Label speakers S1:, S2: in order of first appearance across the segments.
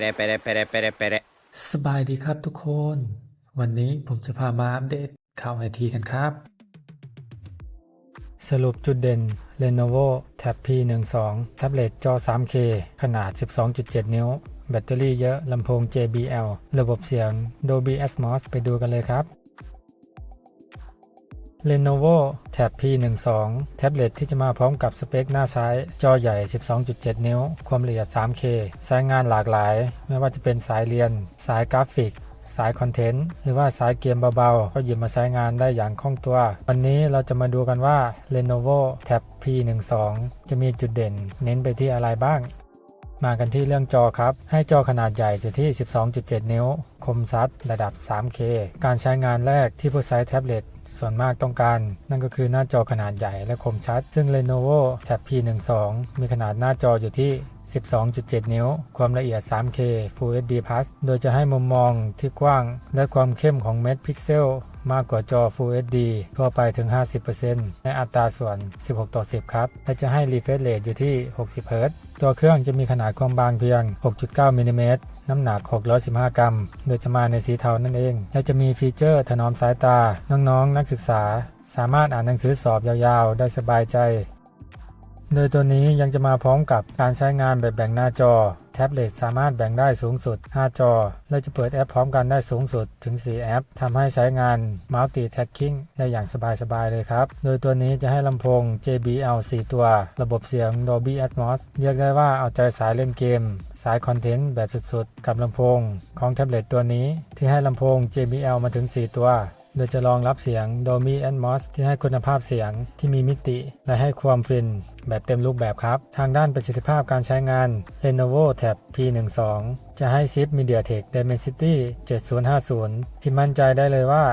S1: Pere, pere, pere, pere, pere.
S2: สบายดีครับทุกคน วันนี้ผมจะพามาอัปเดตข่าวไอทีกันครับ สรุปจุดเด่น Lenovo Tab P12 แท็บเล็ตจอ 3K ขนาด 12.7 นิ้ว แบตเตอรี่เยอะลำโพง JBL ระบบเสียง Dolby Atmos ไปดูกันเลยครับ Lenovo Tab P12 แท็บเล็ตที่จะมาพร้อมกับสเปคหน้าซ้าย จอใหญ่ 12.7 นิ้ว ความละเอียด 3K ใช้งานหลากหลาย ไม่ว่าจะเป็นสายเรียน สายกราฟิก สายคอนเทนต์ หรือว่าสายเกมเบาๆ ก็หยิบมาใช้งานได้อย่างคล่องตัว วันนี้เราจะมาดูกันว่า Lenovo Tab P12 จะมีจุดเด่น เน้นไปที่อะไรบ้างมากันที่เรื่องจอครับ ให้จอขนาดใหญ่อยู่ที่ 12.7 นิ้ว คมชัดระดับ 3K การใช้งานแรกที่ผู้ใช้แท็บเล็ต ส่วนมากต้องการ นั่นก็คือหน้าจอขนาดใหญ่และคมชัด ซึ่ง Lenovo Tab P12 มีขนาดหน้าจออยู่ที่ 12.7 นิ้ว ความละเอียด 3K Full HD Plus โดยจะให้มุมมองที่กว้างและความเข้มของเม็ดพิกเซลมากกว่าจอ Full HD ทั่วไปถึง 50%ในอัตราส่วน 16 ต่อ 10 ครับ และจะให้ refresh rate อยู่ที่ 60 Hz ตัวเครื่องจะมีขนาดความบางเพียง 6.9 มิลลิเมตร น้ำหนัก 615 กรัม โดยจะมาในสีเทานั่นเอง และจะมีฟีเจอร์ถนอมสายตา น้องๆนักศึกษา สามารถอ่านหนังสือสอบยาวๆ ได้สบายใจ โดยตัวนี้ยังจะมาพร้อมกับการใช้งานแบบแบ่งหน้าจอ ท็บเล็ตสามารถแบ่งได้สูงสุด 5 จอ และจะเปิดแอปพร้อมกันได้สูงสุดถึง 4 แอปทำให้ใช้งาน Multi-Tracking ได้อย่างสบายๆเลยครับ โดยตัวนี้จะให้ลำโพง JBL 4 ตัว ระบบเสียง Dolby Atmos เรียกได้ว่าเอาใจสายเล่นเกม สายคอนเทนต์แบบสุดๆ กับลำโพง ของแท็บเล็ตตัวนี้ ที่ให้ลำโพง JBL มาถึง 4 ตัว โดยจะรองรับเสียง Dolby Atmos ที่ให้คุณภาพเสียงที่มีมิติ และให้ความฟินแบบเต็มรูปแบบครับ ทางด้านประสิทธิภาพการใช้งาน Lenovo Tab P12 จะให้ชิป MediaTek Dimensity 7050 ที่มั่นใจได้เลยว่า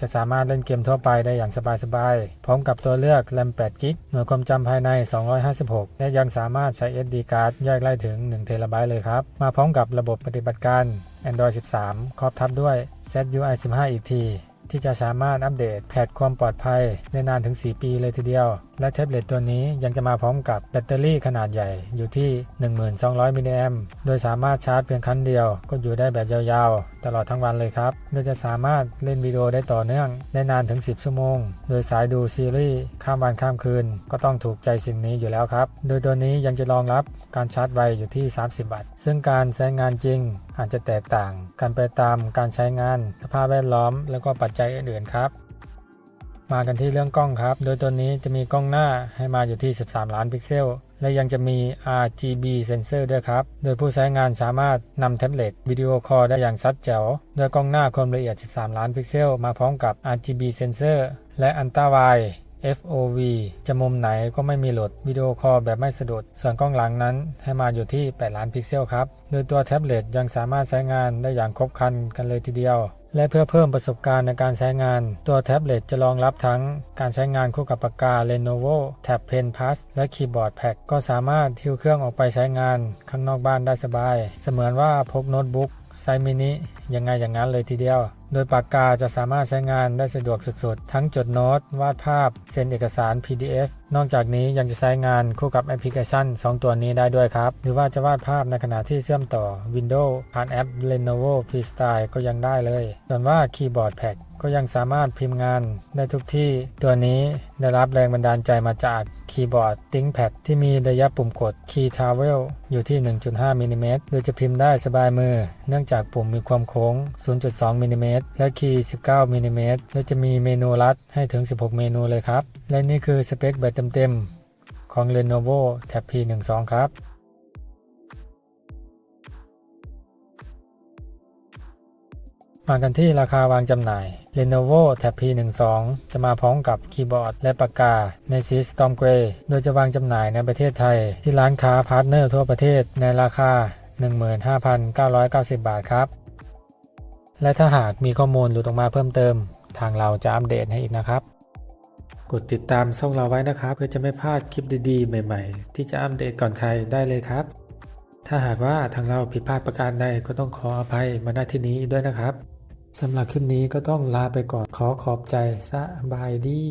S2: จะสามารถเล่นเกมทั่วไปได้อย่างสบายๆ พร้อมกับตัวเลือก RAM 8 g b หน่วยความจำภายใน 256 และยังสามารถใช้ SD card แยกได้ถึง 1 t b เลยครับ มาพร้อมกับระบบปฏิบัติการ Android 13 ครอบทับด้วย ZUI 15 อีกที ที่จะสามารถอัปเดตแพทความปลอดภัยได้นานถึง 4 ปีเลยทีเดียว และแท็บเล็ตตัวนี้ยังจะมาพร้อมกับแบตเตอรี่ขนาดใหญ่อยู่ที่ 1200 มิลลิแอมโดยสามารถชาร์จเพียงครั้งเดียวก็อยู่ได้แบบยาวๆตลอดทั้งวันเลยครับโดยจะสามารถเล่นวิดีโอได้ต่อเนื่องได้นานถึง 10 ชั่วโมง โดยสายดูซีรีส์ข้ามวันข้ามคืน ก็ต้องถูกใจสิ่งนี้อยู่แล้วครับ โดยตัวนี้ยังจะรองรับการชาร์จไวอยู่ที่ 30 วัตต์ ซึ่งการใช้งานจริงอาจจะแตกต่างกันไปตามการใช้งานสภาพแวดล้อม แล้วก็ปัจจัยอื่นๆครับมากันที่เรื่องกล้องครับ โดยตัวนี้จะมีกล้องหน้าให้มาอยู่ที่ 13 ล้านพิกเซล และยังจะมี RGB sensor ด้วยครับ โดยผู้ใช้งานสามารถนำแท็บเล็ตวิดีโอคอลได้อย่างชัดแจ๋ว โดยกล้องหน้าความละเอียด 13 ล้านพิกเซล มาพร้อมกับ RGB sensor และ Ultra Wide FOV จะมุมไหนก็ไม่มีหลดวิดีโอคอลแบบไม่สะดุด ส่วนกล้องหลังนั้นให้มาอยู่ที่ 8 ล้านพิกเซลครับ โดยตัวแท็บเล็ตยังสามารถใช้งานได้อย่างครบครันกันเลยทีเดียว และเพื่อเพิ่มประสบการณ์ในการใช้งาน ตัวแท็บเล็ตจะรองรับทั้งการใช้งานคู่กับปากกา Lenovo Tab Pen Plus และคีย์บอร์ดแพ็กก็สามารถทิ้วเครื่องออกไปใช้งานข้างนอกบ้านได้สบาย เสมือนว่าพกโน้ตบุ๊กไซส์มินิยังไงอย่างนั้นเลยทีเดียว โดยปากกาจะสามารถใช้งานได้สะดวกสุดๆ ทั้งจดโน้ต วาดภาพ เซ็นเอกสาร PDF นอกจากนี้ยังจะใช้งานคู่กับแอปพลิเคชัน 2 ตัวนี้ได้ด้วยครับ หรือว่าจะวาดภาพในขณะที่เชื่อมต่อ Windows ผ่านแอป Lenovo Freestyle ก็ยังได้เลย ส่วนว่าคีย์บอร์ดแพ็กก็ยังสามารถพิมพ์งานได้ทุกที่ ตัวนี้ได้รับแรงบันดาลใจมาจาก คีย์บอร์ด ThinkPad ที่มีระยะปุ่มกด Key Travel อยู่ที่ 1.5มิลลิเมตรโดยจะพิมพ์ได้สบายมือ เนื่องจากปุ่มมีความโค้ง 0.2มิลลิเมตรและคีย์19มิลลิเมตรและจะมีเมนูลัดให้ถึง 16 เมนูเลยครับ และนี่คือสเปคแบบเต็มๆของ Lenovo Tab P12 ครับ มากันที่ราคาวางจำหน่าย Lenovo Tab P12 จะมาพร้อมกับคีย์บอร์ดและปากกาในสี Storm Grey โดยจะวางจำหน่ายในประเทศไทย ที่ร้านค้าพาร์ทเนอร์ทั่วประเทศในราคา 15,990 บาทครับ และถ้าหากมีข้อมูลหลุดออกมาเพิ่มเติม ทางเราจะอัปเดตให้อีกนะครับ กดติดตามช่องเราไว้นะครับ เพื่อจะไม่พลาดคลิปดีๆ ใหม่ๆ ที่จะอัปเดตก่อนใครได้เลยครับ ถ้าหากว่าทางเราผิดพลาดประการใดก็ต้องขออภัยมาณที่นี้ด้วยนะครับ สำหรับคลิปนี้ก็ต้องลาไปก่อนขอขอบใจสบายดี